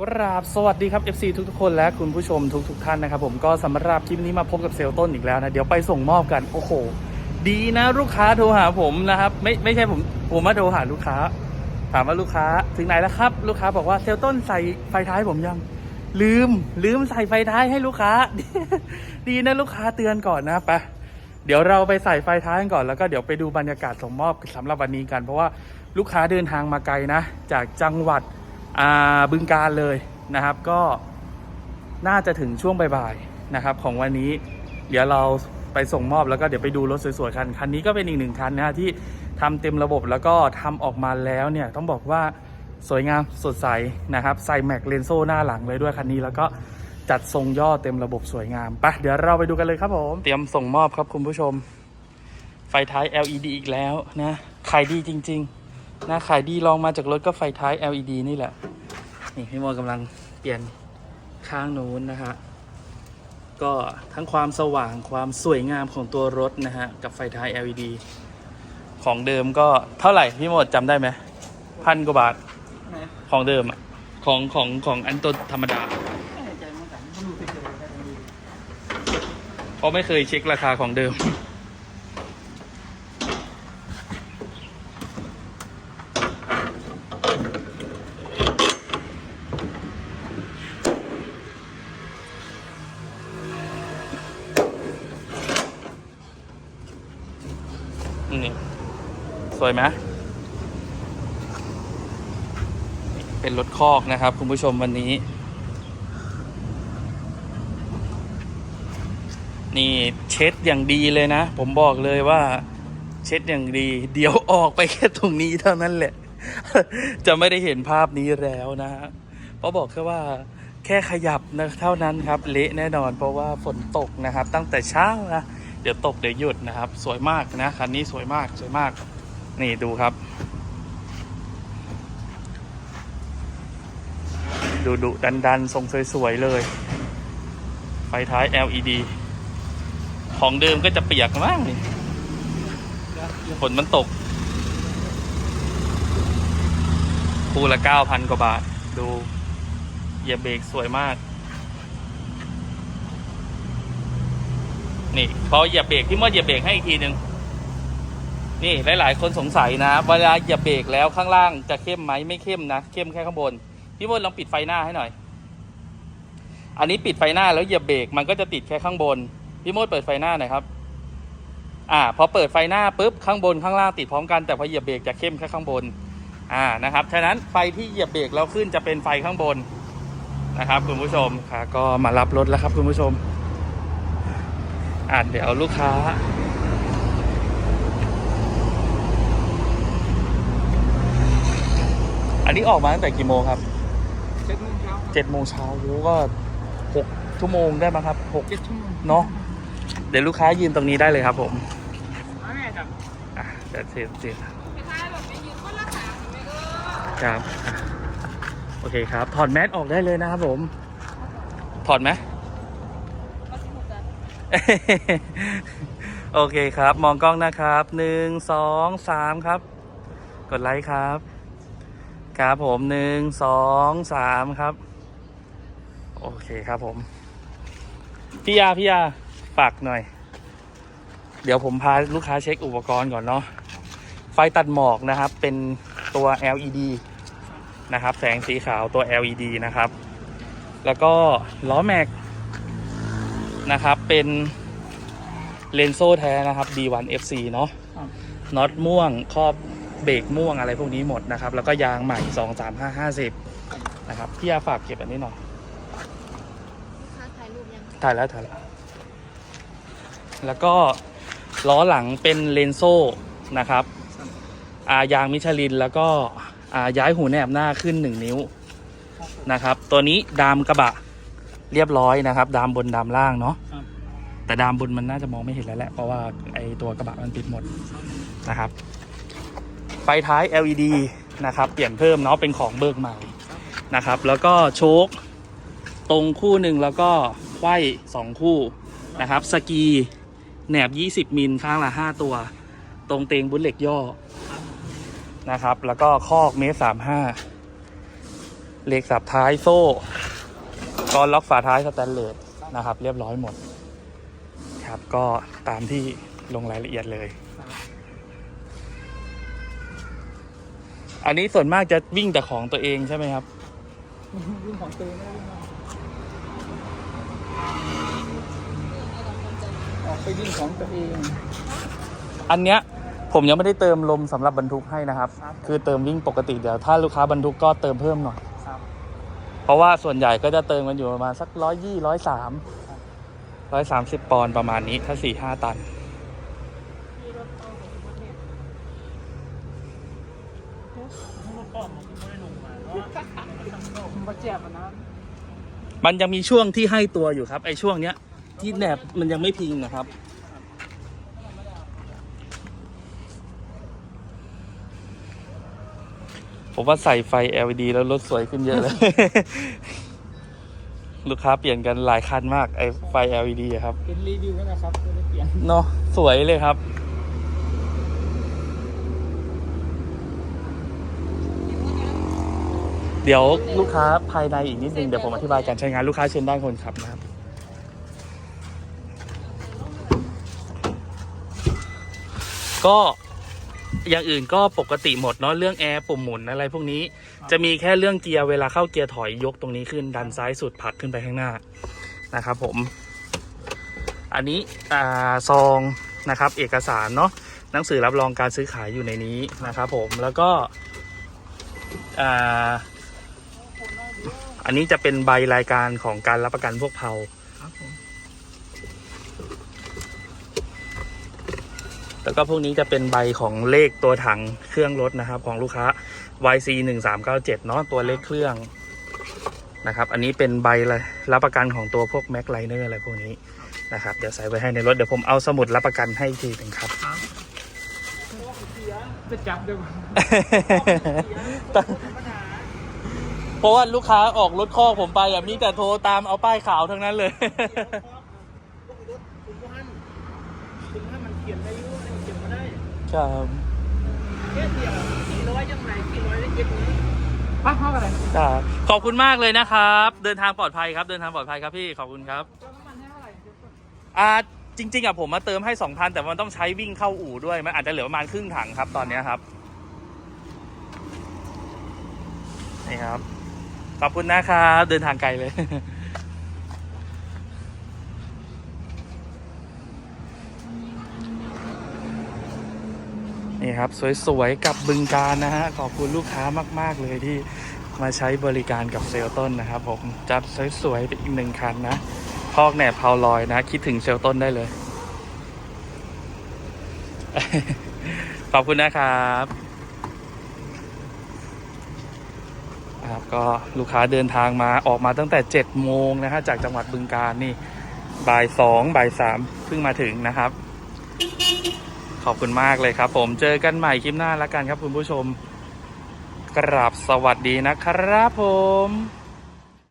กราบสวัสดีครับ FC ทุกๆคนและคุณผู้ชมทุกๆท่านนะครับผมก็สำหรับคลิปนี้มาพบกับเซลต้นอีกแล้วนะเดี๋ยวไปส่งมอบกันโอ้โห ดีนะลูกค้าโทรหาผมนะครับไม่ไม่ใช่ผมผมมาโทรหาลูกค้า ถามว่าลูกค้าถึงไหนแล้วครับ ลูกค้าบอกว่าเซลต้นใส่ไฟท้ายผมยัง ลืมลืมใส่ไฟท้ายให้ลูกค้า ดีนะลูกค้าเตือนก่อนนะไปเดี๋ยวเราไปใส่ไฟท้ายกันก่อนแล้วก็เดี๋ยวไปดูบรรยากาศส่งมอบสำหรับวันนี้กัน เพราะว่าลูกค้าเดินทางมาไกลนะ จากจังหวัด บึงการเลยนะครับ ก็น่าจะถึงช่วงบ่ายๆนะครับ ของวันนี้เดี๋ยวเราไปส่งมอบแล้วก็เดี๋ยวไปดูรถสวยๆคันคันนี้ก็เป็นอีกหนึ่งคันนะฮะที่ทำเต็มระบบแล้วก็ทำออกมาแล้วเนี่ยต้องบอกว่าสวยงามสดใสนะครับใส่แม็กเลนโซ่หน้าหลังเลยด้วยคันนี้แล้วก็จัดทรงย่อเต็มระบบสวยงามไปะเดี๋ยวเราไปดูกันเลยครับผมเตรียมส่งมอบครับคุณผู้ชม ไฟท้าย LED อีกแล้วนะขายดีจริง ๆ นะขายดีลองมาจากรถก็ไฟท้าย LED นี่แหละ นี่พี่โมกำลังเปลี่ยนข้างนู้นนะฮะ ก็ทั้งความสว่างความสวยงามของตัวรถนะฮะ กับไฟท้าย LED ของเดิมก็เท่าไหร่ พี่โมดจำได้ไหมพันกว่าบาท ของเดิมอะของของของอันตัวธรรมดาเพราะไม่เคยเช็คราคาของเดิม นี่สวยไหมเป็นรถคอกนะครับ คุณผู้ชมวันนี้ นี่เช็ดอย่างดีเลยนะ ผมบอกเลยว่า เช็ดอย่างดี เดี๋ยวออกไปแค่ตรงนี้เท่านั้นแหละ จะไม่ได้เห็นภาพนี้แล้วนะฮะเพราะบอกแค่ว่าแค่ขยับนะเท่านั้นครับ เละแน่นอนเพราะว่าฝนตกนะครับ ตั้งแต่เช้านะ เดี๋ยวตกเดี๋ยวหยุดนะครับ สวยมากนะคันนี้สวยมากสวยมาก นี่ดูครับ ดูดุดันดันทรงสวยๆเลย ไฟท้าย LED ของเดิมก็จะเปียกมากนี่ฝนมันตก คู่ละเก้าพันกว่าบาท ดูเหยียบเบรกสวยมาก นี่ พอเหยียบเบรกพี่มดเหยียบเบรกให้อีกทีหนึ่งนี่หลาย ๆ คนสงสัยนะเวลาเหยียบเบรกแล้วข้างล่างจะเข้มไหมไม่เข้มนะเข้มแค่ข้างบนพี่มดลองปิดไฟหน้าให้หน่อย อันนี้ปิดไฟหน้าแล้วเหยียบเบรกมันก็จะติดแค่ข้างบนพี่มดเปิดไฟหน้าหน่อยครับ อ่า พอเปิดไฟหน้าปุ๊บข้างบนข้างล่างติดพร้อมกันแต่พอเหยียบเบรกจะเข้มแค่ข้างบน อ่านะครับฉะนั้นไฟที่เหยียบเบรกแล้วขึ้นจะเป็นไฟข้างบนนะครับคุณผู้ชมค่ะก็มารับรถแล้วครับคุณผู้ชม อ่าเดี๋ยวลูกค้า อันนี้ออกมาตั้งแต่กี่โมงครับเจ็ดโมงเช้าเจ็ดโมงเช้าโอ้ก็หกชั่วโมงได้ไหมครับหกเจ็ดชั่วโมงเนาะเดี๋ยวลูกค้ายืนตรงนี้ได้เลยครับผมแม่จับอะเดี๋ยวเสร็จเสร็จไม่ใช่แบบไม่ยืนคนละขาเห็นไหมเออครับอะโอเคครับ ถอดแมสออกได้เลยนะครับผม ถอดไหมมาสิหุจัด โอเคครับ มองกล้องนะครับหนึ่งสองสามครับ กดไลค์ครับ ครับผมหนึ่งสองสามครับ โอเคครับผม พี่ยาพี่ยาฝากหน่อย เดี๋ยวผมพาลูกค้าเช็คอุปกรณ์ก่อนเนาะไฟตัดหมอกนะครับ เป็นตัว LED นะครับ แสงสีขาวตัว LED นะครับ แล้วก็ล้อแม็ก นะครับ เป็นเลนโซ่แท้นะครับ D1 FC เนาะน็อตม่วงครอบเบรกม่วงอะไรพวกนี้หมดนะครับ แล้วก็ยางใหม่ 2 3 5 50 นะครับ พี่ยาฝากเก็บอันนี้หน่อยค่าถ่ายรูปยังถ่ายแล้วถ่ายแล้ว แล้วก็ล้อหลังเป็นเลนโซ่นะครับอายางมิชลินแล้วก็อ่าย้ายหูแหนบหน้าขึ้น 1 นิ้วนะครับ ตัวนี้ดามกระบะ เรียบร้อยนะครับ ดามบนดามล่างเนาะครับ แต่ดามบนมันน่าจะมองไม่เห็นแล้วแหละเพราะว่าไอตัวกระบะมันปิดหมดนะครับ ไฟท้าย LED นะครับ เปลี่ยนเพิ่มเนาะเป็นของเบิกใหม่นะครับ แล้วก็โชคตรงคู่หนึ่งแล้วก็ไขว้สองคู่นะครับสกีแหนบ 20 มิลข้างละ 5 ตัว ตรงเตงบุลเหล็กย่อนะครับ แล้วก็คอกเมตรสามห้าเหล็กสับท้ายโซ่ กอนล็อกฝาท้ายสแตนเลสนะครับ เรียบร้อยหมด ครับ ก็ตามที่ลงรายละเอียดเลย อันนี้ส่วนมากจะวิ่งแต่ของตัวเองใช่ไหมครับ วิ่งของตัวเองไม่ได้วิ่งของออกไปวิ่งของตัวเอง อันเนี้ยผมยังไม่ได้เติมลมสำหรับบรรทุกให้นะครับครับ คือเติมวิ่งปกติเดี๋ยวถ้าลูกค้าบรรทุกก็เติมเพิ่มหน่อยค รับเพราะว่าส่วนใหญ่ก็จะเติมกันอยู่ประมาณสักร้อยยี่ร้อยสามร้อยสามสิบปอนด์ประมาณนี้ถ้าสี่ห้าตันมันก็เจ็บอะนะมันยังมีช่วงที่ให้ตัวอยู่ครับ ไอ้ช่วงเนี้ยที่แหนบมันยังไม่พิงนะครับ ผมว่าใส่ไฟ LED แล้วรถสวยขึ้นเยอะเลย ลูกค้าเปลี่ยนกันหลายคันมาก ไอ้ไฟ LED อะครับ เป็นรีวิวกันนะครับไม่ได้เปลี่ยนเนาะสวยเลยครับ เดี๋ยวลูกค้าภายในอีกนิดนึงเดี๋ยวผมอธิบายการใช้งานลูกค้าเชิญด้านคนขับนะครับ ก็ อย่างอื่นก็ปกติหมดเนาะเรื่องแอร์ปุ่มหมุนอะไรพวกนี้ จะมีแค่เรื่องเกียร์เวลาเข้าเกียร์ถอยยกตรงนี้ขึ้นดันซ้ายสุดผลักขึ้นไปข้างหน้านะครับผม อันนี้อ่าซองนะครับเอกสารเนาะหนังสือรับรองการซื้อขายอยู่ในนี้นะครับผมแล้วก็อ่าอันนี้จะเป็นใบรายการของการรับประกันพวกเพา ครับผม แล้วก็พวกนี้จะเป็นใบของเลขตัวถังเครื่องรถนะครับ ของลูกค้า YC 1 3 9 7เนาะตัวเลขเครื่องนะครับ อันนี้เป็นใบรับประกันของตัวพวก Mac Liner อะไรพวกนี้นะครับ เดี๋ยวใส่ไว้ให้ในรถ เดี๋ยวผมเอาสมุดรับประกันให้อีกทีหนึ่งครับครับจะจับด้วยมั้ยเพราะว่าลูกค้าออกรถข้อกผมไปอะมีแต่โทรตามเอาป้ายขาวทั้งนั้นเลย คุณก็ให้คุณให้มันเขียนได้ยุ่งเขียนมาได้ ครับแค่เดี๋ยวสี่ร้อยยังไงสี่ร้อยได้เจ็ดนี้ป้าเข้ากันเลยครับขอบคุณมากเลยนะครับ เดินทางปลอดภัยครับ เดินทางปลอดภัยครับพี่ ขอบคุณครับแล้วน้ำมันให้เท่าไหร่เดี๋ยวก่อนอ่าจริง ๆอะผมมาเติมให้ 2,000 แต่มันต้องใช้วิ่งเข้าอู่ด้วย มันอาจจะเหลือประมาณครึ่งถังครับตอนเนี้ยครับ นี่ครับ ขอบคุณนะครับ เดินทางไกลเลย ครับ สวยๆ กับบึงการนะฮะ ขอบคุณลูกค้ามาก ๆ เลยที่มาใช้บริการกับเซลต้นนะครับผม จัดสวยๆไปอีกหนึ่งคันนะ พอกแหนบเพาลอยนะ คิดถึงเซลต้นได้เลย ขอบคุณนะครับครับก็ลูกค้าเดินทางมาออกมาตั้งแต่7จ็ดโมงนะฮะจากจังหวัดบึงการนี่บ่ายสองบ่ายสามเพิ่งมาถึงนะครับ ขอบคุณมากเลยครับ ผมเจอกันใหม่คลิปหน้าแล้วกันครับคุณผู้ชมกราบสวัสดีนะครับผม